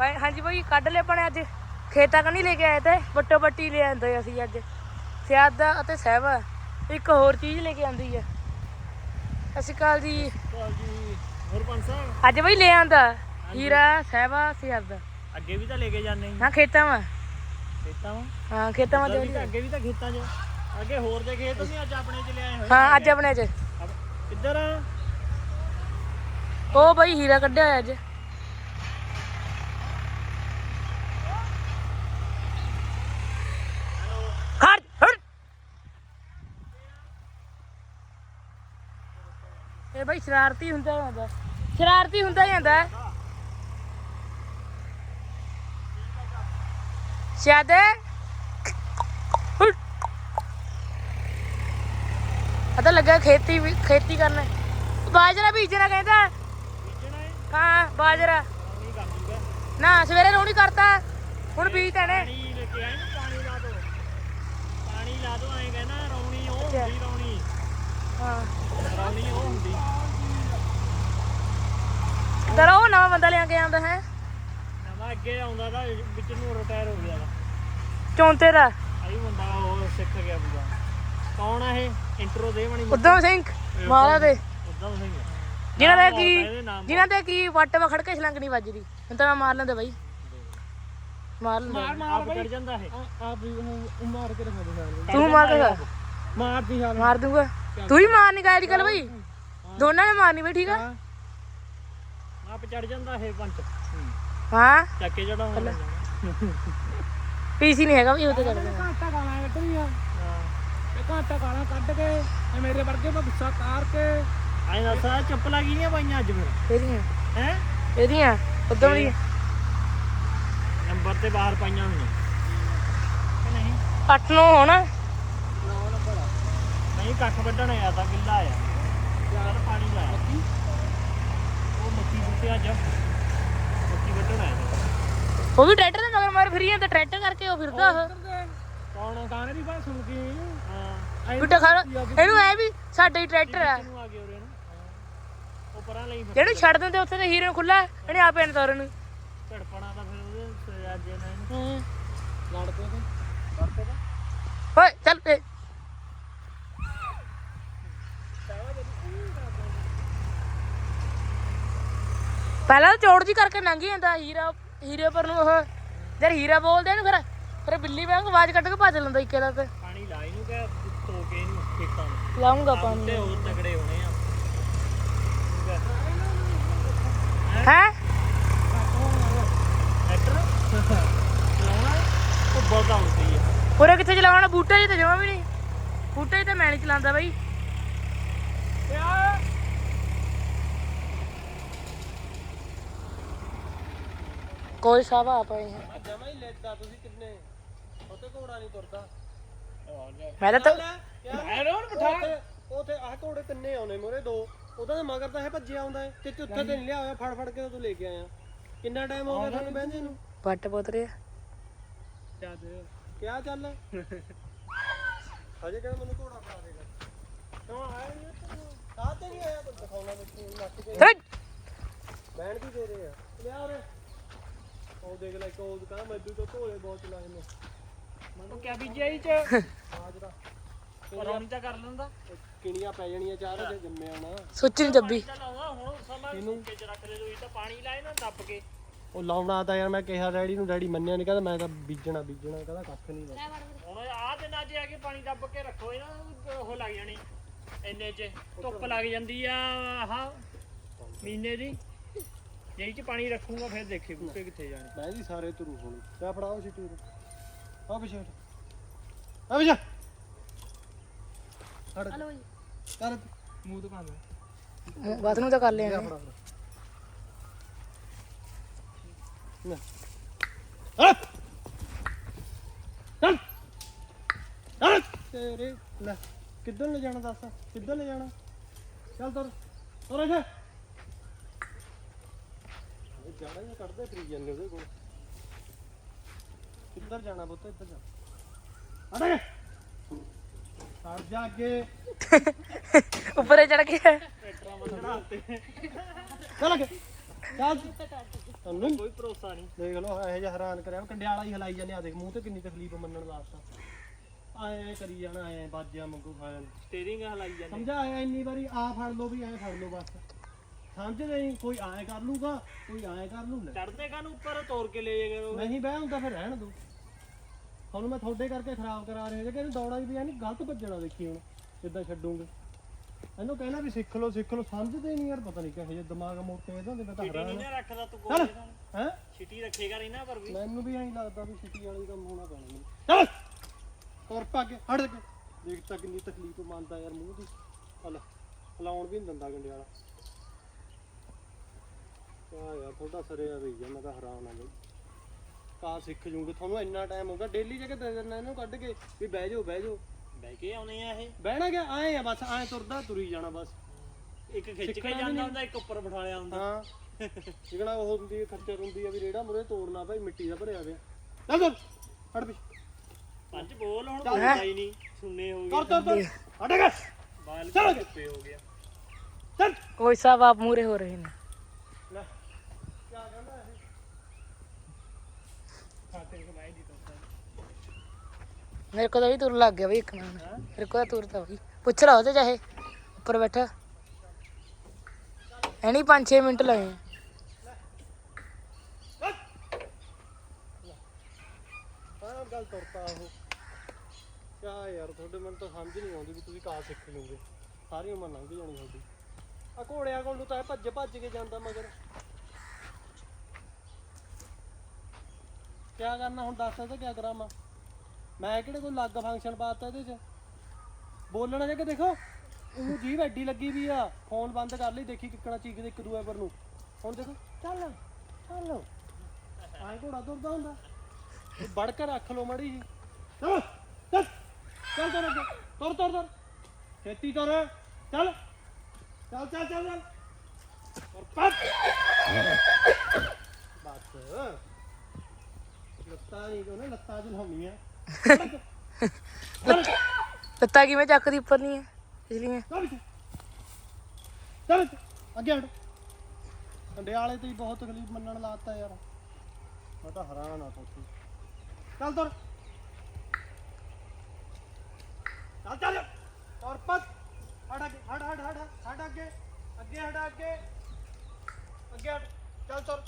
ਭਾਈ ਹਾਂਜੀ ਭਾਈ ਕੱਢ ਲਏ ਆਪਣੇ ਅੱਜ। ਖੇਤਾਂ ਕਨੀ ਲੈ ਕੇ ਆਏ ਤੇ ਬੱਟੋ ਬੱਟੀ ਲੈ ਆਂਦੇ ਅਸੀਂ ਅੱਜ। ਸਿਆਦਾ ਅਤੇ ਸਹਿਬਾ ਇੱਕ ਹੋਰ ਚੀਜ਼ ਲੈ ਕੇ ਆਂਦੀ ਹੈ ਸ਼੍ਰੀ ਅਕਾਲ ਜੀ। ਹੋਰ ਸਾਹਿਬ ਅੱਜ ਬਈ ਲੈ ਆਂਦਾ। ਹੀਰਾ ਸਹਿਬਾ ਸਿਆਦਾ। ਅੱਗੇ ਵੀ ਤਾਂ ਲੈ ਕੇ ਜਾਂਦੇ ਹਾਂ ਖੇਤਾਂ ਵਾ। ਖੇਤਾਂ ਵਾ? ਹਾਂ ਖੇਤਾਂ ਵਾ ਅੱਗੇ ਵੀ ਤਾਂ ਖੇਤਾਂ 'ਚ। ਅੱਗੇ ਹੋਰ ਦੇ ਖੇਤ ਨਹੀਂ ਅੱਜ ਆਪਣੇ 'ਚ ਲਿਆਏ ਹੋਏ ਹਾਂ ਅੱਜ ਆਪਣੇ ਚ। ਇੱਧਰ ਉਹ ਬਈ ਹੀਰਾ ਕੱਢਿਆ ਹੋਇਆ ਅੱਜ ਖੜ ਹਟ ਇਹ ਬਈ ਸ਼ਰਾਰਤੀ ਹੁੰਦਾ ਜਾਂਦਾ ਸ਼ਰਾਰਤੀ ਹੁੰਦਾ ਜਾਂਦਾ ਸ਼ਾਦੇ ਅਦਾ ਲੱਗਾ ਖੇਤੀ ਵੀ ਖੇਤੀ ਕਰਨਾ। ਬਾਜਰਾ ਬੀਜਣਾ ਕਹਿੰਦਾ। ਹੈ। ਬਾਜਰਾ। ਨਾ ਸਵੇਰੇ ਰੋਣੀ ਕਰਤਾ। ਹੁਣ ਬੀਜ ਤਣੇ ਪਾਣੀ ਲੈ ਕੇ ਆਏ ਨਾ ਪਾਣੀ ਲਾ ਦੋ। ਪਾਣੀ ਲਾ ਦੋ ਐਂ ਕਹਿੰਦਾ ਰੌਣੀ ਉਹ ਹੁੰਦੀ ਰੌਣੀ। ਹਾਂ। ਰੌਣੀ ਉਹ ਹੁੰਦੀ ਉਹ ਨਵਾਂ ਬੰਦਾ ਲਿਆ ਕੇ ਆਂਦਾ ਹੈ। ਨਵਾਂ ਅੱਗੇ ਆਉਂਦਾ ਤਾਂ ਵਿੱਚ ਨੂੰ ਰਿਟਾਇਰ ਹੋ ਗਿਆ ਵਾ। ਚੌਂਤੇ ਦਾ ਆਈ ਬੰਦਾ ਉਹ ਸਿੱਖ ਗਿਆ ਪੂਰਾ। ਕੌਣ ਆ ਇਹ? ਇੰਟਰੋ ਦੇ ਬਣੀ ਉਦਮ ਸਿੰਘ ਮਾਲਾ ਦੇ। ਉਦਾਂ ਸਿੰਘ। ਜਿਨ੍ਹਾਂ ਦੇ ਕੀ ਜਿਨ੍ਹਾਂ ਦੇ ਕੀ ਵੱਟ ਵਾ ਖੜ ਕੇ ਛਲੰਗ ਨਹੀਂ ਵੱਜਦੀ। ਹੁਣ ਤਾਂ ਮੈਂ ਮਾਰ ਲੈਂਦਾ ਬਾਈ। ਮਾਰ ਲੈਂਦਾ। ਆਪ ਚੜ ਜਾਂਦਾ ਇਹ। ਆਪ ਵੀ ਉਹ ਮਾਰ ਕੇ ਰਖਾ ਦੇ ਤੂੰ ਮਾਰ ਕੇ ਖਾ। ਮਾਰਦੀ ਹਾਲ। ਮਾਰ ਦੂੰਗਾ। ਤੂੰ ਹੀ ਮਾਰਨੀ ਗਾਇਰੀ ਕੱਲ ਬਾਈ। ਦੋਨਾਂ ਨੇ ਮਾਰਨੀ ਬਈ ਠੀਕ ਆ? ਆਪ ਚੜ ਜਾਂਦਾ ਇਹ ਪੰਚ ਹਾਂ। ਚੱਕ ਕੇ ਚੜਾਉਣਾ ਪੀਸੀ ਨਹੀਂ ਹੈਗਾ ਬਈ ਉਹ ਤੇ ਜਾਣਾ ਘਾਟਾ ਗਾਲਾਂ ਕੱਢਣੀਆਂ। ਇਹ ਘਾਟਾ ਗਾਲਾਂ ਕੱਢ ਕੇ ਮੇਰੇ ਵਰਗੇ ਦਾ ਗੁੱਸਾ ਤਾਰ ਕੇ। ਐਂ ਦੱਸ ਚੱਪਲਾਂ ਕਿਹਦੀਆਂ ਪਾਈਆਂ ਅੱਜ ਫਿਰ। ਇਹਦੀਆਂ। ਹੈ? ਇਹਦੀਆਂ ਉਦਮ ਦੀ ਨੰਬਰ ਤੇ ਬਾਹਰ ਪਾਈਆਂ ਹੋਈਆਂ। ਨਹੀਂ 8 ਨੂੰ ਹੁਣ। ਨਹੀਂ ਕੱਖ ਵੱਢਣ ਆਇਆ ਤਾਂ ਗਿੱਲਾ ਆਇਆ। ਯਾਰ ਪਾਣੀ ਲਾਇਆ ਉਹ ਮੱਕੀ ਬੂਟੇ ਅੱਜ ਮੱਕੀ ਵੱਢਣ ਆਇਆ। ਤਾ। ਉਹ ਵੀ ਟਰੈਕਟਰ ਦੇ ਮਗਰ ਮਾਰ ਫਿਰੀ ਜਾਂਦਾ ਟਰੈਕਟਰ ਕਰਕੇ ਉਹ ਫਿਰਦਾ ਉਹ ਕੌਣ ਗਾਣੇ ਦੀ ਬਾਤ ਸੁਣ ਕੇ ਹਾਂ। ਬਿੱਟਾ ਖਾ ਇਹਨੂੰ ਐ ਵੀ ਸਾਡੇ ਹੀ ਟਰੈਕਟਰ ਆ। ਕਿਹਨੂੰ ਆ ਗਿਆ ਉਰੇ ਨੂੰ। ਉਹ ਪਰਾਂ ਲਈ ਫਿਰ ਜਿਹੜੇ ਛੱਡ ਦਿੰਦੇ ਉੱਥੇ ਤੇ ਹੀਰੇ ਨੂੰ ਖੁੱਲਾ ਇਹਨੇ ਆਪੇ ਨੇ। ਤੋਰਨ ਝੜਪਣਾ ਤਾਂ ਫਿਰ ਉਹਦੇ ਸਜਾਜੇ ਨਾਲ ਇਹਨੂੰ ਲੜ ਪਏ ਤੇ ਵਰਤੇ ਤਾਂ ਓਏ ਚੱਲ ਤੇ ਪਹਿਲਾਂ ਤਾਂ ਚੌੜ ਜੀ ਕਰਕੇ ਲੰਘ ਹੀ ਜਾਂਦਾ ਹੀਰਾ ਹੀਰੇ ਪਰ ਨੂੰ ਉਹ ਜਦ ਹੀਰਾ ਬੋਲਦੇ ਨੇ ਫਿਰ ਫਿਰ ਬਿੱਲੀ ਵਾਂਗ ਆਵਾਜ਼ ਕੱਢ ਕੇ ਭੱਜ ਲੈਂਦਾ ਇੱਕੇ ਦਾ ਤੇ। ਪਾਣੀ ਲਾ ਇਹਨੂੰ ਕਿ ਧੋ ਕੇ ਇਹਨੂੰ ਖੇਤਾਂ ਨੂੰ? ਲਾਉਂਗਾ ਤੇ ਪਾਣੀ। ਹੋਰ ਤਗੜੇ ਹੋਣੇ ਆ। ਹੈ? ਟਰੈਕਟਰ ਲਾਉਣਾ ਉਹ ਬਹੁਤ ਆਉਂਦੀ ਆ। ਉਰੇ ਕਿੱਥੇ ਚਲਾਉਣਾ? ਬੂਟਾ ਜੀ ਤੇ ਜਮਾ ਵੀ ਨਹੀਂ। ਬੂਟਾ ਜੀ ਤੇ ਮੈਂ ਨਹੀਂ ਚਲਾਉਂਦਾ ਬਾਈ। ਕੋਈ ਸਾਵਾ ਆ ਪਏ ਹੈ ਜਮਾ ਹੀ ਲੈਦਾ ਤੁਸੀਂ ਕਿੰਨੇ? ਉੱਤੇ ਘੋੜਾ ਨਹੀਂ ਤੁਰਦਾ। ਮੈਂ ਤਾਂ ਮੈਂ ਰੋਣ ਬਿਠਾ ਉਥੇ ਆਹ ਘੋੜੇ ਤਿੰਨੇ ਆਉਣੇ ਮੋਰੇ ਦੋ। ਉਹਦਾ ਦੇ ਮਗਰ ਤਾਂ ਇਹ ਭੱਜਿਆ ਆਉਂਦਾ ਹੈ। ਤੇ ਤੂੰ ਉੱਥੇ ਤੇ ਨਹੀਂ। ਲਿਆ ਹੋਇਆ ਫੜ ਫੜ ਕੇ ਤੂੰ ਲੈ ਕੇ ਆਇਆ। ਕਿੰਨਾ ਟਾਈਮ ਹੋ ਗਿਆ ਤੁਹਾਨੂੰ ਬਹਿੰਦੇ ਨੂੰ? ਵੱਟ ਪੁੱਤ ਰਿਹਾ। ਕਿਆ ਚੱਲ? ਹਜੇ ਕਹਿੰਦਾ ਮੈਨੂੰ ਘੋੜਾ ਫੜਾ ਦੇਗਾ ਕਿਉਂ ਆਇਆ ਨਹੀਂ ਸਾਹ ਤੇ? ਨਹੀਂ ਆਇਆ ਤੂੰ ਦਿਖਾਉਣਾ ਮੈਨੂੰ ਨੱਚ ਕੇ ਵੀ ਦੇ ਰਹੇ ਆ। ਲਿਆ ਉਰੇ। ਉਹ ਦੇਖ ਲੈ ਉਹ ਕਹਿੰਦਾ ਮੈਨੂੰ ਤਾਂ ਘੋੜੇ ਬਹੁਤ ਚਲਾਏ ਨੇ। ਉਹ ਕਿਆ ਬੀਜਿਆ ਇਹ ਚ? ਬਾਜਰਾ ਰੌਣੀ ਤਾਂ ਕਰ ਲੈਂਦਾ। ਕਿਣੀਆਂ ਪੈ ਜਾਣੀਆਂ ਚਾਰ ਜੇ ਜੰਮੇ ਆਉਣਾ ਸੁੱਚ ਨਹੀਂ ਦੱਬੀ ਚੱਲ ਆਉਂਦਾ ਹੁਣ ਸਮਾਂ ਸੁੱਕੇ ਚ ਰੱਖ ਦੇ ਇਹ ਤਾਂ ਪਾਣੀ ਲਾਏ ਨਾ ਦੱਬ ਕੇ। ਉਹ ਲਾਉਣਾ ਤਾਂ ਯਾਰ ਮੈਂ ਕਿਹਾ ਡੈਡੀ ਨੂੰ ਡੈਡੀ ਮੰਨਿਆ ਨਹੀਂ ਕਹਿੰਦਾ ਮੈਂ ਤਾਂ ਬੀਜਣਾ ਬੀਜਣਾ ਕਹਿੰਦਾ ਕੱਖ ਨਹੀਂ ਲਾ ਹੁਣ ਆਹ ਦਿਨਾਂ 'ਚ ਆ ਕੇ ਪਾਣੀ ਦੱਬ ਕੇ ਰੱਖੋ ਇਹਨਾਂ ਉਹ ਲੱਗ ਜਾਣੀ। ਇੰਨੇ 'ਚ ਧੁੱਪ ਲੱਗ ਜਾਂਦੀ ਆ ਆਹ ਮਹੀਨੇ ਦੀ। ਜੇ ਇਹ 'ਚ ਪਾਣੀ ਰੱਖੂਗਾ ਫਿਰ ਦੇਖੀ ਬੂਟੇ ਕਿੱਥੇ ਜਾਣੇ। ਮੈਂ ਜੀ ਸਾਰੇ ਤੁਰੂ ਹੁਣ। ਕਿਆ ਫੜਾਓ ਸੀ ਟੂਰ। ਆ ਪਿਛੇ ਆ ਪਿਛੇ। ਹਟ। ਕਰ ਮੂੰਹ ਦੁਕਾਨ ਦੇ ਬਾਤ ਨੂੰ ਤਾਂ ਕਰ ਲਿਆ ਫੜਾ ਲੈ। ਚੱਲ। ਚੱਲ ਤੇਰੇ ਲੈ। ਕਿੱਧਰ ਲੈ ਜਾਣਾ ਦੱਸ? ਕਿੱਧਰ ਲੈ ਜਾਣਾ? ਚੱਲ ਤੁਰ। ਤੁਰ ਇੱਥੇ। ਜਾਣਾ ਹੀ ਕੱਢਦੇ ਫਰੀ ਜਾਂਦੇ ਉਹਦੇ ਕੋਲ? ਕਿੱਧਰ ਜਾਣਾ ਪੁੱਤ ਇੱਧਰ ਜਾ। ਅੜੇ ਹਟ ਜਾ ਅੱਗੇ। ਉੱਪਰੇ ਚੜ ਗਿਆ ਚੱਲ ਅੱਗੇ। ਚੱਲ। ਤੁਹਾਨੂੰ ਕੋਈ ਭਰੋਸਾ ਨਹੀਂ। ਦੇਖ ਲਓ ਇਹੋ ਜਿਹਾ ਹੈਰਾਨ ਕਰਿਆ। ਕੰਡਿਆਲਾ ਹੀ ਹਲਾਈ ਜਾਂਦੇ ਆ ਦੇਖ ਮੂੰਹ ਤੇ ਕਿੰਨੀ ਤਕਲੀਫ ਮੰਨਣ ਵਾਸਤਾ। ਆਏ ਕਰੀ ਜਾਣਾ ਐ ਬਾਜਿਆਂ ਵਾਂਗੂ ਖਾਣ। ਸਟੀਅਰਿੰਗ ਹਲਾਈ ਜਾਂਦੇ। ਸਮਝਾਇਆ ਇੰਨੀ ਵਾਰੀ ਆ ਫੜ ਲਓ ਵੀ ਐ ਫੜ ਲਓ ਬਸ। ਸਮਝਦੇ ਨਹੀਂ ਕੋਈ ਐ ਕਰ ਲੂਗਾ ਕੋਈ ਐ ਕਰ ਲੂ ਲੈ ਚੜਦੇ ਕਾ ਨੂੰ ਉੱਪਰ ਤੋੜ ਕੇ ਲੈ ਜਾਏਗਾ ਉਹ? ਨਹੀਂ ਬਹਿ ਹੁੰਦਾ ਫਿਰ ਰਹਿਣ ਦੋ। ਤੁਹਾਨੂੰ ਮੈਂ ਤੁਹਾਡੇ ਕਰਕੇ ਖਰਾਬ ਕਰਾ ਰਿਹਾ ਜੇ ਕਿ ਇਹਨੂੰ ਦੌੜਾ ਵੀ ਐ ਨਹੀਂ ਗਲਤ ਭੱਜਣਾ ਦੇਖੀ ਹੁਣ ਕਿੱਦਾਂ ਛੱਡੂਗੇ। ਇਹਨੂੰ ਕਹਿਣਾ ਵੀ ਸਿੱਖ ਲਓ ਸਿੱਖ ਲਓ ਸਮਝਦੇ ਨਹੀਂ ਯਾਰ ਪਤਾ ਨਹੀਂ ਕਿਹੋ ਜਿਹੇ ਦਿਮਾਗ ਮੋਟੇ ਇਹਦੇ ਹੁੰਦੇ ਮੈਂ ਤਾਂ ਛਿਟੀ ਨਹੀਂ ਨਾ ਰੱਖਦਾ ਤੂੰ ਕੋਈ ਹੈ? ਛਿਟੀ ਰੱਖੇਗਾ ਨਹੀਂ ਨਾ ਪਰ ਵੀ। ਮੈਨੂੰ ਵੀ ਐਂ ਲੱਗਦਾ ਵੀ ਸਿਟੀ ਵਾਲੀ ਕੰਮ ਹੋਣਾ ਪੈਣਾ। ਮੈਨੂੰ ਚੱਲ ਤੁਰ ਪਾ ਕੇ ਹਟ ਕੇ। ਦੇਖ ਤਾਂ ਕਿੰਨੀ ਤਕਲੀਫ ਮੰਨਦਾ ਯਾਰ ਮੂੰਹ ਦੀ। ਹਲ ਹਲਾਉਣ ਵੀ ਨਹੀਂ ਦਿੰਦਾ ਗੰਡੇ ਵਾਲਾ। ਆ ਯਾਰ ਤੁਹਾਡਾ ਸਰਿਆ ਰਹੀ ਜਾ ਮੈਂ ਤਾਂ ਹੈਰਾਨ ਆ ਬਈ। ਕਾ ਸਿੱਖ ਜੂਗੇ ਤੁਹਾਨੂੰ ਇੰਨਾ ਟਾਈਮ ਹੋ ਗਿਆ ਡੇਲੀ ਜਗ੍ਹਾ ਦੇ ਦਿੰਦਾ ਇਹਨੂੰ ਕੱਢ ਕੇ ਵੀ ਬਹਿ ਜਾਓ ਬਹਿ ਜਾਓ। ਬਹਿ ਕੇ ਆਉਣੇ ਆ ਇਹ। ਬਹਿਣਾ ਗਿਆ ਆਏ ਆ ਬਸ ਆਏ ਤੁਰਦਾ ਤੁਰੀ ਜਾਣਾ ਬਸ। ਇੱਕ ਖਿੱਚ ਕੇ ਸਿੱਖਣਾ ਵੀ ਜਾਂਦਾ ਨਹੀਂ। ਹੁੰਦਾ ਇੱਕ ਉੱਪਰ ਬਿਠਾ ਲਿਆ ਹੁੰਦਾ। ਹਾਂ। ਜਿਹੜਾ ਉਹ ਹੁੰਦੀ ਹੈ ਖੱਚਰ ਹੁੰਦੀ ਆ ਵੀ ਰੇੜਾ ਮੁਰੇ ਤੋੜਨਾ ਭਾਈ ਮਿੱਟੀ ਦਾ ਭਰਿਆ ਪਿਆ। ਚੱਲ ਹਟ ਵੀ। ਪੰਜ ਬੋਲ ਹੁਣ ਚੱਲ। ਬੋਲਦਾ ਹੀ ਨਹੀਂ ਸੁਣਨੇ ਹੋ ਤੁਰ ਗਏ। ਤੁਰ ਤੁਰ ਹਟ ਗਿਆ ਬਾਲ ਚੱਲ। ਕੁੱਪੇ ਹੋ ਗਿਆ ਚੱਲ। ਕੋਈ ਸਾਹਿਬ ਆਪ ਮੂਰੇ ਹੋ ਰਹੇ ਨੇ। ਲੈ। ਮੇਰੇ ਕੋਲ ਤਾਂ ਵੀ ਤੁਰ ਲੱਗ ਗਿਆ ਬਈ ਇੱਕ ਨਾਲ ਮੇਰੇ ਕੋਲ ਤਾਂ ਤੁਰ ਤਾਂ ਬਈ ਪੁੱਛ ਲਾ ਉਹਦੇ ਚਾਹੇ। ਉੱਪਰ ਬੈਠਾ। ਐਣੀ 5-6 ਮਿੰਟ ਲਏ ਹਾਂ ਗੱਲ ਤੁਰਤਾ ਉਹ। ਕਿਆ ਯਾਰ, ਤੁਹਾਡੇ ਮਨ ਤਾਂ ਸਮਝ ਨਹੀਂ ਆਉਂਦੀ ਵੀ ਤੁਸੀਂ ਕਾ ਸਿੱਖ ਲਓਗੇ। ਸਾਰੀ ਉਮਰ ਲੰਘ ਜਾਣੀ ਤੁਹਾਡੀ। ਆ ਘੋੜਿਆਂ ਕੋਲ ਨੂੰ ਤਾਂ ਇਹ ਭੱਜ ਭੱਜ ਕੇ ਜਾਂਦਾ ਮਗਰ। ਕਿਆ ਕਰਨਾ, ਹੁਣ ਦੱਸ ਤੇ ਕਿਆ ਕਰਾਂ ਮੈਂ? ਮੈਂ ਕਿਹੜੇ ਕੋਈ ਲੱਗ ਫੰਕਸ਼ਨ ਪਾਤਾ ਇਹਦੇ 'ਚ? ਬੋਲਣਾ ਜੇ ਕਿ ਦੇਖੋ? ਉਹਨੂੰ ਜੀਭ ਐਡੀ ਲੱਗੀ ਵੀ ਆ ਫੋਨ ਬੰਦ ਕਰ ਲਈ, ਦੇਖੀ ਕਿੱਕਣਾ ਚੀਕਦੇ ਇੱਕ ਦੂਏ ਪਰ ਨੂੰ। ਹੁਣ ਦੇਖੋ, ਚੱਲ ਚੱਲ। ਆਏ ਘੋੜਾ ਤੁਰਦਾ ਹੁੰਦਾ। ਇਹ ਵੜ ਕੇ ਰੱਖ ਲਓ ਮੜੀ ਜੀ ਚੱਲ ਚੱਲ ਚੱਲ ਚੱਲ ਅੱਗੇ। ਤੁਰ ਤੁਰ ਤੁਰ। ਛੇਤੀ ਤੁਰ। ਚੱਲ ਚੱਲ ਚੱਲ ਚੱਲ ਚੱਲ। ਤੁਰ, ਪੱਟ। ਬਸ। ਲੱਤਾਂ ਨਹੀਂ ਕਿਵੇਂ ਚੱਕਦੀ ਉੱਪਰ ਨਹੀਂ ਹੈ ਲਈ ਚੱਲ। ਚੱਲ। ਅੱਗੇ ਹਟ। ਕੰਡਿਆਲੇ ਤੇ ਹੀ ਬਹੁਤ ਤਕਲੀਫ ਮੰਨਣ ਲਾਤਾ ਯਾਰ। ਮੈਂ ਤਾਂ ਹੈਰਾਨ ਆ ਸੋਚੀ ਚੱਲ ਤੁਰ। ਚੱਲ ਚੱਲ। ਔਰ ਪੱਤ। ਹਟ ਅੱਗੇ ਹਟ ਹਟ ਹਟ। ਹਟ ਅੱਗੇ। ਅੱਗੇ ਹਟ ਅੱਗੇ। ਅੱਗੇ ਹਟ। ਚੱਲ ਤੁਰ।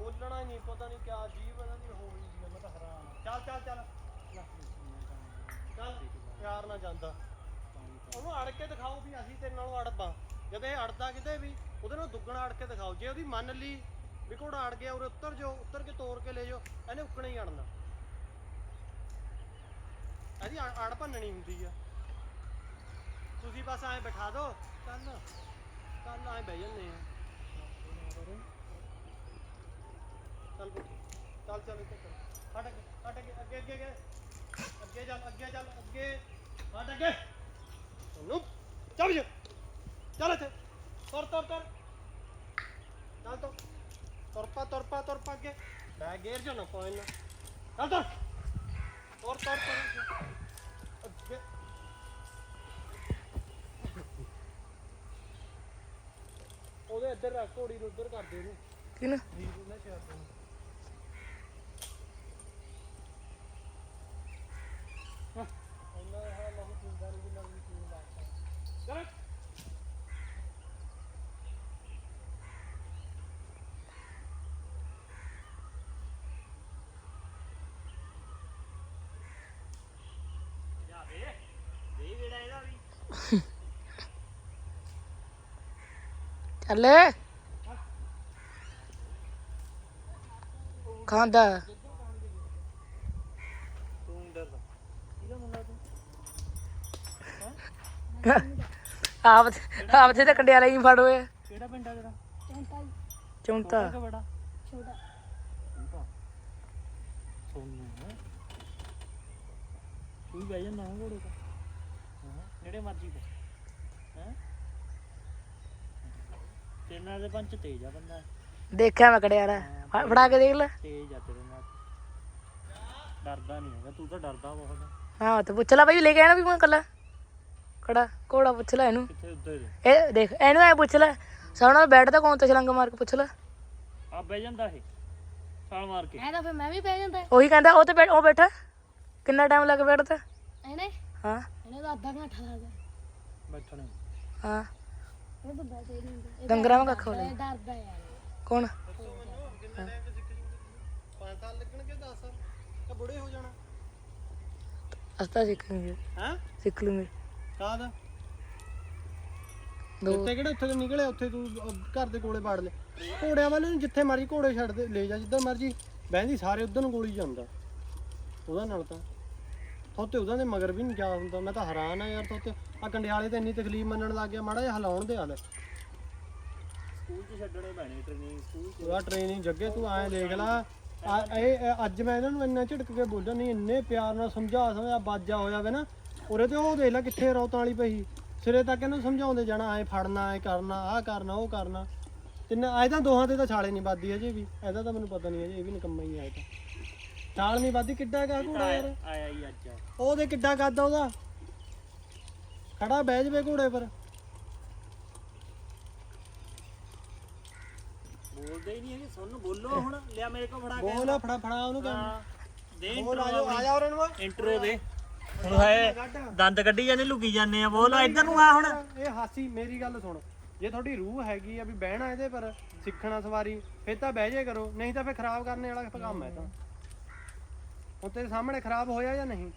ਬੋਲਣਾ ਹੀ ਨਹੀਂ, ਪਤਾ ਨਹੀਂ ਕਿਆ ਜੀਵ ਇਹਨਾਂ ਦੀ ਹੋ ਗਈ ਸੀ, ਮੈਂ ਤਾਂ ਹੈਰਾਨ ਆ। ਚੱਲ ਚੱਲ ਚੱਲ। ਲੈ। ਚੱਲ, ਪਿਆਰ ਨਾਲ ਜਾਂਦਾ। ਉਹਨੂੰ ਅੜ ਕੇ ਦਿਖਾਓ ਵੀ ਅਸੀਂ ਤੇਰੇ ਨਾਲੋਂ ਅੜਬਾਂ। ਜਦ ਇਹ ਅੜਦਾ ਕਿਤੇ ਵੀ, ਉਹਦੇ ਨਾਲ ਦੁੱਗਣਾ ਅੜ ਕੇ ਦਿਖਾਓ। ਜੇ ਉਹਦੀ ਮੰਨ ਲਈ ਵੀ ਘੋੜਾ ਅੜ ਗਿਆ, ਉਰੇ ਉੱਤਰ ਜਾਓ, ਉੱਤਰ ਕੇ ਤੋੜ ਕੇ ਲੈ ਜਾਓ, ਇਹਨੇ ਉੱਕਣਾ ਹੀ ਅੜਨਾ। ਇਹਦੀ ਅੜ ਅੜ ਭੰਨਣੀ ਹੁੰਦੀ ਆ। ਤੁਸੀਂ ਬਸ ਐਂ ਬਿਠਾ ਦਿਓ ਕੱਲ ਕੱਲ ਐਂ ਬਹਿ ਜਾਂਦੇ ਆ। ਚੱਲ ਪੁੱਤ, ਚੱਲ ਚੱਲ ਇੱਥੇ ਚੱਲ। ਹਟ ਅੱਗੇ ਹਟ ਅੱਗੇ ਅੱਗੇ ਅੱਗੇ ਅੱਗੇ। ਅੱਗੇ ਚੱਲ ਅੱਗੇ ਚੱਲ ਅੱਗੇ। ਹਟ ਅੱਗੇ। ਨੂੰ ਚੱਲ ਜੀ। ਚੱਲ ਇੱਥੇ। ਤੁਰ ਤੁਰ ਤੁਰ। ਚੱਲ ਤੁਰ। ਤੁਰ ਪਾ ਤੁਰ ਪਾ ਤੁਰ ਪਾ ਅੱਗੇ ਮੈਂ ਗੇਰ ਜਾਣਾ ਚੱਲ ਤੁਰ। ਤੁਰ ਤੁਰ ਤੁਰ। ਅੱਗੇ। ਉਹਦੇ ਇੱਧਰ ਰੱਖ ਘੋੜੀ ਨੂੰ ਉੱਧਰ ਕਰ ਦੇ ਉਹਨੂੰ ਕਿਨ ਵੀਰ ਨੂੰ ਨਾ ਸ਼ੇਅਰ ਦੇ ਉਹਨਾਂ ਦਾ ਹਾਲ ਨਹੀਂ ਪੀਂਦਾ ਨਹੀਂ ਜਿੰਨਾ ਵੀ ਪੀਣ ਲੱਗਦਾ ਚਲ। ਜਾ ਵੇ ਦੇ ਜਿਹੜਾ ਇਹਦਾ ਵੀ ਚੱਲ ਖਾਂਦਾ। ਤੂੰ ਡਰਦਾ। ਇਹਦਾ ਮੁੰਡਾ ਤੂੰ ਆਪ ਆਪ ਤੇ ਤਾਂ ਕੰਡਿਆਲਾ ਹੀ ਫੜ ਹੋਇਆ ਕਿਹੜਾ ਪਿੰਡ ਆ ਤੇਰਾ? ਚੌਂਤਾ। ਕਿ ਬੜਾ ਛੋਟਾ। ਸੋਨੂ ਹੈ ਤੂੰ ਬਹਿ ਜਾ ਨਾ ਘੋੜੇ ਤੇ। ਹਾਂ ਜਿਹੜੇ ਮਰਜ਼ੀ ਤੇ ਹੈ? ਤੇਰੇ ਨਾਲ ਦੇ ਪੰਚ ਤੇਜ ਆ ਬੰਦਾ। ਦੇਖਿਆ ਮੈਂ ਕੰਡਿਆਲਾ ਫੜ- ਫੜਾ ਕੇ ਦੇਖ ਲੈ। ਤੇਜ ਆ ਤੇਰੇ ਨਾਲ। ਡਰਦਾ ਨਹੀਂ ਹੈਗਾ ਤੂੰ ਤਾਂ ਡਰਦਾ ਬਹੁਤ ਹਾਂ ਤੇ ਪੁੱਛ ਲੈ ਭਾਈ ਲੈ ਕੇ ਆਣਾ ਵੀ ਮੈਂ ਕੱਲਾ? ਖੜਾ ਘੋੜਾ ਪੁੱਛ ਲੈ ਇਹਨੂੰ ਇਹ ਦੇਖ ਇਹਨੂੰ ਐ ਪੁੱਛ ਲੈ ਸਾਹਮਣੇ ਬੈਠਦਾ ਕੌਣ ਤੇ ਛਲੰਗ ਮਾਰ ਕੇ ਪੁੱਛ ਲੈ ਆ ਬਹਿ ਜਾਂਦਾ ਇਹ ਛਾਲ ਮਾਰ ਕੇ। ਐ ਤਾਂ ਫਿਰ ਮੈਂ ਵੀ ਪੈ ਜਾਂਦਾ। ਉਹੀ ਕਹਿੰਦਾ ਉਹ ਤੇ ਬੈਠ ਉਹ ਬੈਠਾ। ਕਿੰਨਾ ਟਾਈਮ ਲੱਗ ਬੈਠਦਾ ਇਹਨੇ? ਹਾਂ। ਇਹਨੇ ਤਾਂ ਅੱਧਾ ਘੰਟਾ ਲੱਗਦਾ ਬੈਠਣੇ ਹਾਂ। ਇਹ ਤਾਂ ਬੈਠੇ ਹੀ ਨਹੀਂ ਹੁੰਦਾ ਡੰਗਰਾਂ ਵਾਂਗ ਕੱਖ ਹੋ ਇਹ ਡਰਦਾ ਯਾਰ। ਕੌਣ? 5 ਸਾਲ ਲੱਗਣਗੇ 10 ਸਾਲ। ਤਾਂ ਬੁੜੇ ਹੋ ਜਾਣਾ। ਅਸਤਾ ਸਿੱਖਾਂਗੇ ਹੈ? ਸਿੱਖ ਲੂੰਗੇ ਕਾਹਦਾ? ਦੋ। ਉੱਥੇ ਕਿਹੜਾ ਉੱਥੇ ਤੋਂ ਨਿਕਲੇ ਉੱਥੇ ਤੂੰ ਅਹ, ਘਰ ਦੇ ਕੋਲੇ ਬਾੜ ਲੈ। ਘੋੜਿਆਂ ਵਾਲੇ ਨੂੰ ਜਿੱਥੇ ਮਰਜ਼ੀ ਘੋੜੇ ਛੱਡ ਦੇ ਲੈ ਜਾ ਜਿੱਦਾਂ ਮਰਜ਼ੀ। ਬਹਿੰਦੀ ਸਾਰੇ ਉਧਰ ਨੂੰ ਗੋਲੀ ਜਾਂਦਾ ਉਹਦਾ ਨਾਲ ਤਾਂ। ਥੋਤੇ ਉਹਦਾ ਦੇ ਮਗਰ ਵੀ ਨਹੀਂ ਜਾ ਹੁੰਦਾ। ਮੈਂ ਤਾਂ ਹੈਰਾਨ ਆ ਯਾਰ ਥੋਤੇ। ਆ ਕੰਡਿਆਲੇ ਤੇ ਇੰਨੀ ਤਕਲੀਫ ਮੰਨਣ ਲੱਗ ਗਿਆ। ਮਾੜਾ ਜਿਹਾ ਹਿਲਾਉਣ ਦੇ ਹਾਲ। ਸਕੂਲ 'ਚ ਛੱਡਣੇ ਪੈਣੇ ਟ੍ਰੇਨਿੰਗ ਸਕੂਲ 'ਚ। ਉਹਦਾ ਟ੍ਰੇਨਿੰਗ ਜੱਗੇ ਤੂੰ ਐਂ ਦੇਖ ਲਾ। ਆ- ਇਹ ਇਹ ਅੱਜ ਮੈਂ ਇਹਨਾਂ ਨੂੰ ਇੰਨਾ ਝਿੜਕ ਕੇ ਬੋਲਿਆ ਨਹੀਂ ਇੰਨੇ ਪਿਆਰ ਨਾਲ ਸਮਝਾ ਸਮਝਾ ਬਾਜਾ ਹੋਇਆ ਵੇ ਨਾ। ਉਰੇ ਤੇ ਉਹ ਦੇਖ ਲੈ ਕਿੱਥੇ ਰੌਤਾਂ ਵਾਲੀ ਪਈ। ਸਿਰੇ ਤੱਕ ਇਹਨੂੰ ਸਮਝਾਉਂਦੇ ਜਾਣਾ ਐ ਫੜਨਾ ਐ ਕਰਨਾ ਆਹ ਕਰਨਾ ਉਹ ਕਰਨਾ। ਤਿੰਨ ਐ ਤਾਂ ਦੋਹਾਂ ਤੇ ਤਾਂ ਛਾਲੇ ਨਹੀਂ ਵੱਧਦੀ ਅਜੇ ਵੀ। ਇਹਦਾ ਤਾਂ ਮੈਨੂੰ ਪਤਾ ਨਹੀਂ ਅਜੇ ਇਹ ਵੀ ਨਿਕੰਮਾ ਹੀ ਆ ਇਹ ਤਾਂ। ਛਾਲ ਨਹੀਂ ਵੱਧਦੀ ਕਿੱਡਾ ਕਾ ਘੋੜਾ ਯਾਰ? ਆਇਆ ਹੀ ਅੱਜ। ਉਹਦੇ ਕਿੱਡਾ ਕੱਦ ਆ ਉਹਦਾ। ਖੜਾ ਬਹਿ ਜਵੇ ਘੋੜੇ ਪਰ। ਬੋਲਦੇ ਹੀ ਨਹੀਂ ਹੈਗੇ ਸੁਣ ਬੋਲੋ ਹੁਣ। ਲਿਆ ਮੇਰੇ ਕੋਲ ਫੜਾ ਕੇ। ਬੋਲ ਫੜਾ ਫੜਾ ਉਹਨੂੰ ਹਾਂ, ਦੇ ਬੋਲ ਆ ਜਾ ਆ ਜਾ ਉਹਨਾਂ ਨੂੰ ਇੰਟਰੋ ਦੇ। ਹੁਣ ਹੈ ਦੰਦ ਕੱਢੀ ਜਾਂਦੇ ਲੁਕੀ ਜਾਂਦੇ ਆ। ਬੋਲ ਇੱਧਰ ਨੂੰ ਆ ਹੁਣ। ਇਹ ਹਾਸੀ ਮੇਰੀ ਗੱਲ ਸੁਣ। ਜੇ ਤੁਹਾਡੀ ਰੂਹ ਹੈਗੀ ਆ ਵੀ ਬਹਿਣਾ ਇਹਦੇ ਪਰ ਸਿੱਖਣਾ ਸਵਾਰੀ ਫਿਰ ਤਾਂ ਬਹਿ ਜੇ ਕਰੋ। ਨਹੀਂ ਤਾਂ ਫਿਰ ਖਰਾਬ ਕਰਨੇ ਵਾਲਾ ਕੰਮ ਹੈ ਤਾਂ। ਹੁਣ ਤੇਰੇ ਸਾਹਮਣੇ ਖਰਾਬ ਹੋਇਆ ਜਾਂ ਨਹੀਂ?